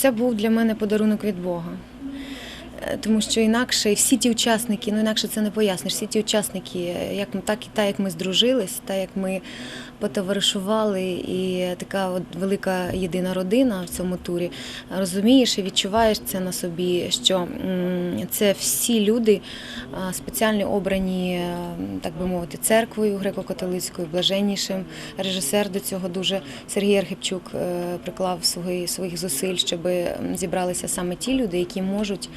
Це був для мене подарунок від Бога. Е, Тому що інакше всі ті учасники, ну інакше це не поясниш. Всі ті учасники, е, як ми- так і та, як ми здружились, та як ми потоваришували, і така от велика єдина родина в цьому турі. Розумієш і відчуваєш це на собі, що це всі люди спеціально обрані, е, так би мовити, церквою греко-католицькою, блаженнішим. Режисер до цього дуже Сергій Архипчук е, приклав свої, своїх зусиль, щоб зібралися саме ті люди, які можуть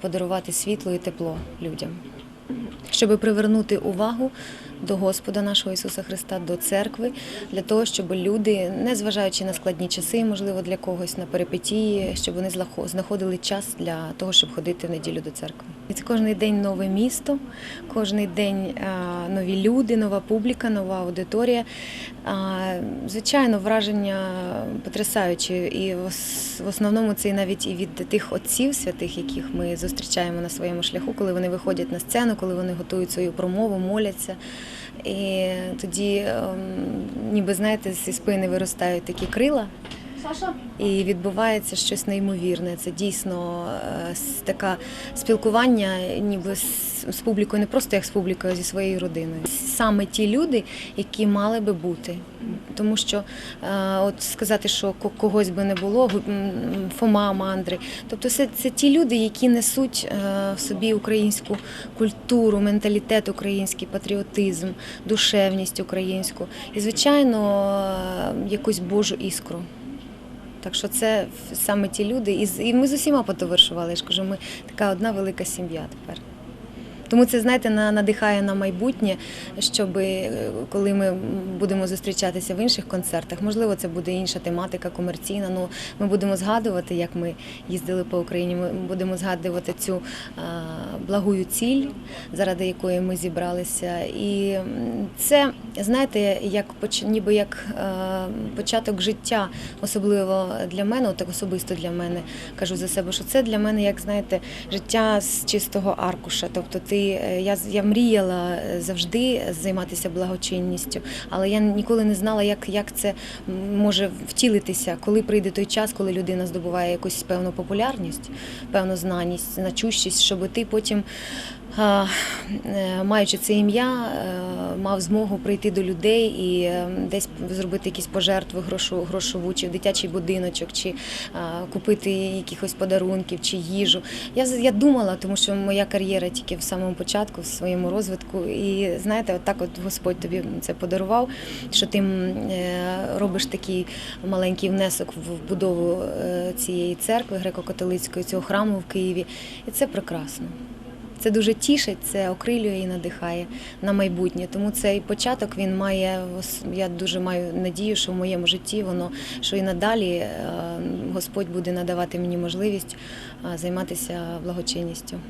подарувати світло і тепло людям. Щоб привернути увагу до Господа нашого Ісуса Христа, до церкви, для того, щоб люди, не зважаючи на складні часи, можливо, для когось на перипетії, щоб вони знаходили час для того, щоб ходити в неділю до церкви. І це кожен день нове місто, кожен день нові люди, нова публіка, нова аудиторія. Звичайно, враження потрясаючі. І в основному це навіть і від тих отців святих, яких ми зустрічаємо на своєму шляху, коли вони виходять на сцену, коли вони готують свою промову, моляться. І тоді, ем, ніби знаєте, зі спини виростають такі крила. І відбувається щось неймовірне. Це дійсно е, таке спілкування, ніби з, публікою, не просто як з публікою, а зі своєю родиною. Саме ті люди, які мали би бути. Тому що е, от сказати, що ко- когось би не було, Фома, Мандри. Тобто це, це ті люди, які несуть е, в собі українську культуру, менталітет український, патріотизм, душевність українську і, звичайно, якусь Божу іскру. Так що це саме ті люди, і, і ми з усіма потоваришували. Я ж кажу, ми така одна велика сім'я тепер. Тому це, знаєте, надихає на майбутнє, щоб е, коли ми будемо зустрічатися в інших концертах, можливо, це буде інша тематика, комерційна. Ну ми будемо згадувати, як ми їздили по Україні. Ми будемо згадувати цю благую ціль, заради якої ми зібралися. І це, знаєте, як ніби як початок життя, особливо для мене, так особисто для мене кажу за себе, що це для мене, як знаєте, життя з чистого аркуша. Тобто, ти я з- я мріяла е, завжди займатися благочинністю, але я ніколи не знала, як, як це може втілитися, коли прийде той час, коли людина здобуває якусь певну популярність, певну знаність, значущість, щоб ти потім. Е, Маючи це ім'я, е, мав змогу прийти до людей і е, десь зробити якісь пожертви грошову, чи в дитячий будиночок, чи купити якихось подарунків, чи їжу. Я, я думала, тому що моя кар'єра тільки в самому початку, в своєму розвитку. І знаєте, от так от Господь тобі це подарував, що ти робиш такий маленький внесок в будову цієї церкви греко-католицької, цього храму в Києві. І це прекрасно. Це дуже тішить, це окрилює і надихає на майбутнє. Тому цей початок він має я дуже маю надію, що в моєму житті воно що і надалі е, Господь буде надавати мені можливість е, займатися благочинністю.